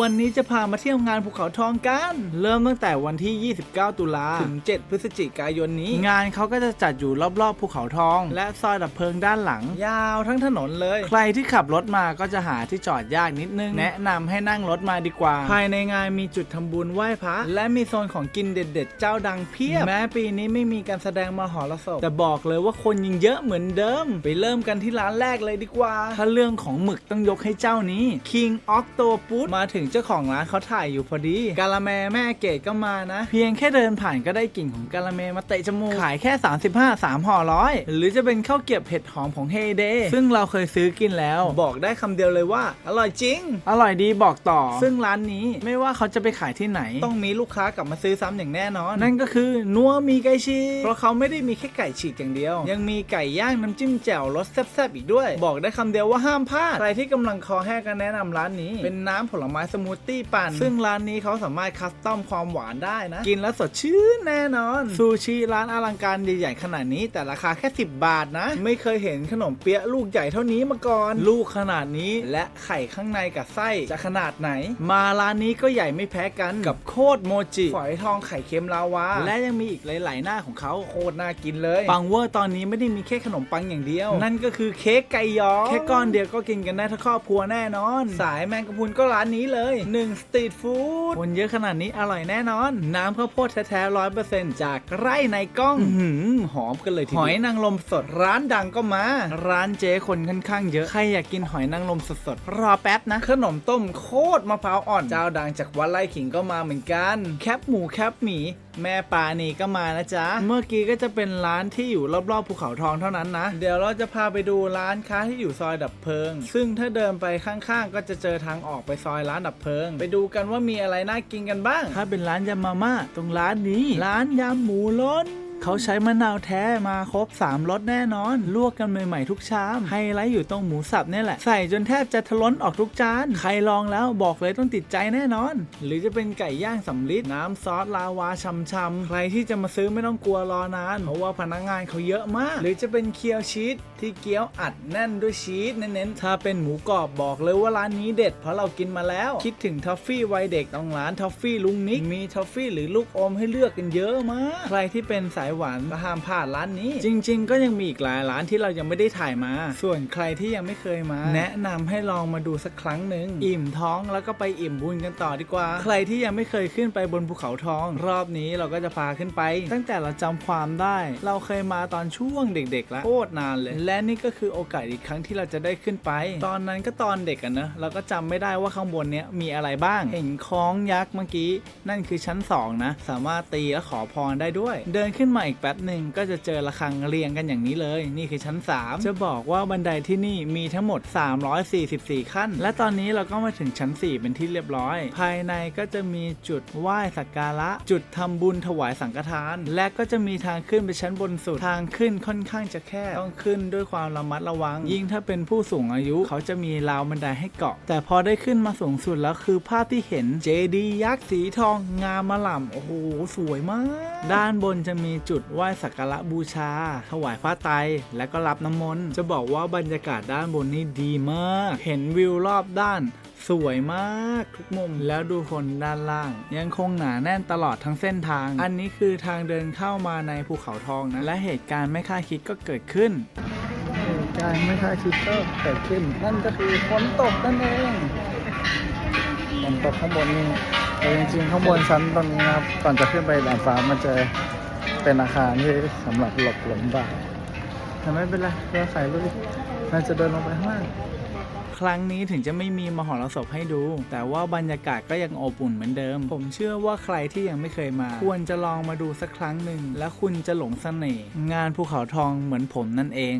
วันนี้จะพามาเที่ยวงานภูเขาทองกัน เริ่มตั้งแต่วันที่ 29 ตุลาถึง 7 พฤศจิกายนนี้ งานเขาก็จะจัดอยู่รอบๆภูเขาทอง และซอยดับเพลิงด้านหลัง ยาวทั้งถนนเลย ใครที่ขับรถมาก็จะหาที่จอดยากนิดนึง แนะนำให้นั่งรถมาดีกว่า ภายในงานมีจุดทำบุญไหว้พระและมีโซนของกินเด็ด ๆ เจ้าดังเพียบ แม้ปีนี้ไม่มีการแสดงมหรสพแต่บอกเลยว่าคนยังเยอะเหมือนเดิม ไปเริ่มกันที่ร้านแรกเลยดีกว่า ถ้าเรื่องของหมึกต้องยกให้เจ้านี้ King Octopus มาถึงเจ้าของร้านเขาถ่ายอยู่พอดีกาละแมแม่เกดก็มานะ เพียงแค่เดินผ่านก็ได้กลิ่นของกาละแมมาเตะจมูกขายแค่ 35 3ห่อร้อยหรือจะเป็นข้าวเกรียบเผ็ดหอมของเฮเดซึ่งเราเคยซื้อกินแล้ว บอกได้คำเดียวเลยว่า อร่อยจริง อร่อยดีบอกต่อ ซึ่งร้านนี้ไม่ว่าเขาจะไปขายที่ไหน ต้องมีลูกค้ากลับมาซื้อซ้ำอย่างแน่นอน นั่นก็คือนัวมีไก่ฉีกเพราะเขาไม่ได้มีแค่ไก่ฉีกอย่างเดียว ยังมีไก่ย่างน้ำจิ้มแจ่วรสแซ่บๆอีกด้วย บอกได้คำเดียวว่าห้ามพลาดใครที่กำลังคอแห้งก็แนะนำร้านนี้ เป็นน้ำผลไม้สมูทตี้ปั่น ซึ่งร้านนี้เขาสามารถคัสตอมความหวานได้นะ กินแล้วสดชื่นแน่นอน ซูชิร้านอลังการใหญ่ๆขนาดนี้ แต่ราคาแค่ 10 บาทนะ ไม่เคยเห็นขนมเปี๊ยะลูกใหญ่เท่านี้มาก่อน ลูกขนาดนี้และไข่ข้างในกับไส้จะขนาดไหน มาร้านนี้ก็ใหญ่ไม่แพ้กันกับโคตรโมจิฝอยทองไข่เค็มลาวาและยังมีอีกหลาย ๆ หน้าของเขาโคตรน่ากินเลยปังเวอร์ตอนนี้ไม่ได้มีแค่ขนมปังอย่างเดียว นั่นก็คือเค้กไก่ยอแค่ก้อนเดียวก็กินกันได้ทั้งครอบครัวแน่นอน สายแมงกะพรุนก็ร้านนี้เลย1สตรีทฟู้ดคนเยอะขนาดนี้อร่อยแน่นอน น้ำข้าวโพดแท้ๆร้อยเปอร์เซ็นต์จากไร่ในกล้องหืมหอมกันเลยทีเดียวหอยนางรมสดร้านดังก็มา ร้านเจ๊คนค่อนข้างเยอะ ใครอยากกินหอยนางรมสดๆรอแป๊บนะ ขนมต้มโคตรมะพร้าวอ่อนเจ้าดังจากวัดไร่ขิงก็มาเหมือนกัน แคบหมูแคบหมีแม่ปานีก็มานะจ๊ะ เมื่อกี้ก็จะเป็นร้านที่อยู่รอบๆภูเขาทองเท่านั้นนะ เดี๋ยวเราจะพาไปดูร้านค้าที่อยู่ซอยดับเพลิง ซึ่งถ้าเดินไปข้างๆ ก็จะเจอทางออกไปซอยร้านดับเพลิง ไปดูกันว่ามีอะไรน่ากินกันบ้าง ถ้าเป็นร้านยำมาม่าตรงร้านนี้ ร้านยำหมูล้น เขาใช้มะนาวแท้มาครบ3รสแน่นอน ลวกกันใหม่ๆทุกชามไฮไลท์อยู่ตรงหมูสับเนี่ยแหละ ใส่จนแทบจะทะล้นออกทุกจาน ใครลองแล้วบอกเลยต้องติดใจแน่นอน หรือจะเป็นไก่ย่างสำลิดน้ำซอสลาวาช่ำๆใครที่จะมาซื้อไม่ต้องกลัวรอนาน เพราะว่าพนักงานเขาเยอะมาก หรือจะเป็นเคียวชีสที่เกี๊ยวอัดแน่นด้วยชีสเน้นๆถ้าเป็นหมูกรอบบอกเลยว่าร้านนี้เด็ด เพราะเรากินมาแล้ว คิดถึงทอฟฟี่วัยเด็กต้องร้านทอฟฟี่ลุงนิกมีทอฟฟี่หรือลูกอมให้เลือกกันเยอะมากใครที่เป็นสายหวานก็ห้ามพลาดร้านนี้ จริง ๆ ก็ยังมีอีกหลายร้านที่เรายังไม่ได้ถ่ายมา ส่วนใครที่ยังไม่เคยมา แนะนำให้ลองมาดูสักครั้งหนึ่งอิ่มท้องแล้วก็ไปอิ่มบุญกันต่อดีกว่า ใครที่ยังไม่เคยขึ้นไปบนภูเขาทอง รอบนี้เราก็จะพาขึ้นไป ตั้งแต่เราจำความได้ เราเคยมาตอนช่วงเด็ก ๆ แล้วโคตรนานเลย และนี่ก็คือโอกาสอีกครั้งที่เราจะได้ขึ้นไป ตอนนั้นก็ตอนเด็กอะนะเราก็จำไม่ได้ว่าข้างบนเนี้ยมีอะไรบ้าง เห็นคล้องยักษ์เมื่อกี้ นั่นคือชั้นสองนะ สามารถตีและขอพรได้ด้วย เดินขึ้นมาอีกแป๊บหนึ่งก็จะเจอระฆังเรียงกันอย่างนี้เลย นี่คือชั้น 3 จะบอกว่าบันไดที่นี่มีทั้งหมด 344 ขั้น และตอนนี้เราก็มาถึงชั้น 4 เป็นที่เรียบร้อย ภายในก็จะมีจุดไหว้สักการะ จุดทำบุญถวายสังฆทาน และก็จะมีทางขึ้นไปชั้นบนสุด ทางขึ้นค่อนข้างจะแคบต้องขึ้นด้วยความระมัดระวัง ยิ่งถ้าเป็นผู้สูงอายุ เขาจะมีราวบันไดให้เกาะ แต่พอได้ขึ้นมาสูงสุดแล้วคือภาพที่เห็นเจดีย์ยักษ์สีทองงามมาล่ำโอ้โหสวยมาก ด้านบนจะมีจุดไหว้สักการะบูชา ถวายพระไตรและก็รับน้ำมนต์จะบอกว่าบรรยากาศด้านบนนี่ดีมาก เห็นวิวรอบด้านสวยมากทุกมุมแล้วดูคนด้านล่าง ยังคงหนาแน่นตลอดทั้งเส้นทาง อันนี้คือทางเดินเข้ามาในภูเขาทองนะ และเหตุการณ์ไม่คาดคิดก็เกิดขึ้น เหตุการณ์ไม่คาดคิดก็เกิดขึ้น นั่นก็คือฝนตกนั่นเองฝนตกข้างบนนี่แต่จริงๆข้างบนชั้นตรงนี้นะครับก่อนจะขึ้นไปดาดฟ้ามันจะ เป็นอาคารที่สำหรับหลบลมบ่ายแต่ไม่เป็นไรเราใส่ลุยเราจะเดินลงไปข้างล่างครั้งนี้ถึงจะไม่มีมหรสพให้ดู แต่ว่าบรรยากาศก็ยังอบอุ่นเหมือนเดิม ผมเชื่อว่าใครที่ยังไม่เคยมา ควรจะลองมาดูสักครั้งหนึ่ง และคุณจะหลงเสน่ห์งานภูเขาทองเหมือนผมนั่นเอง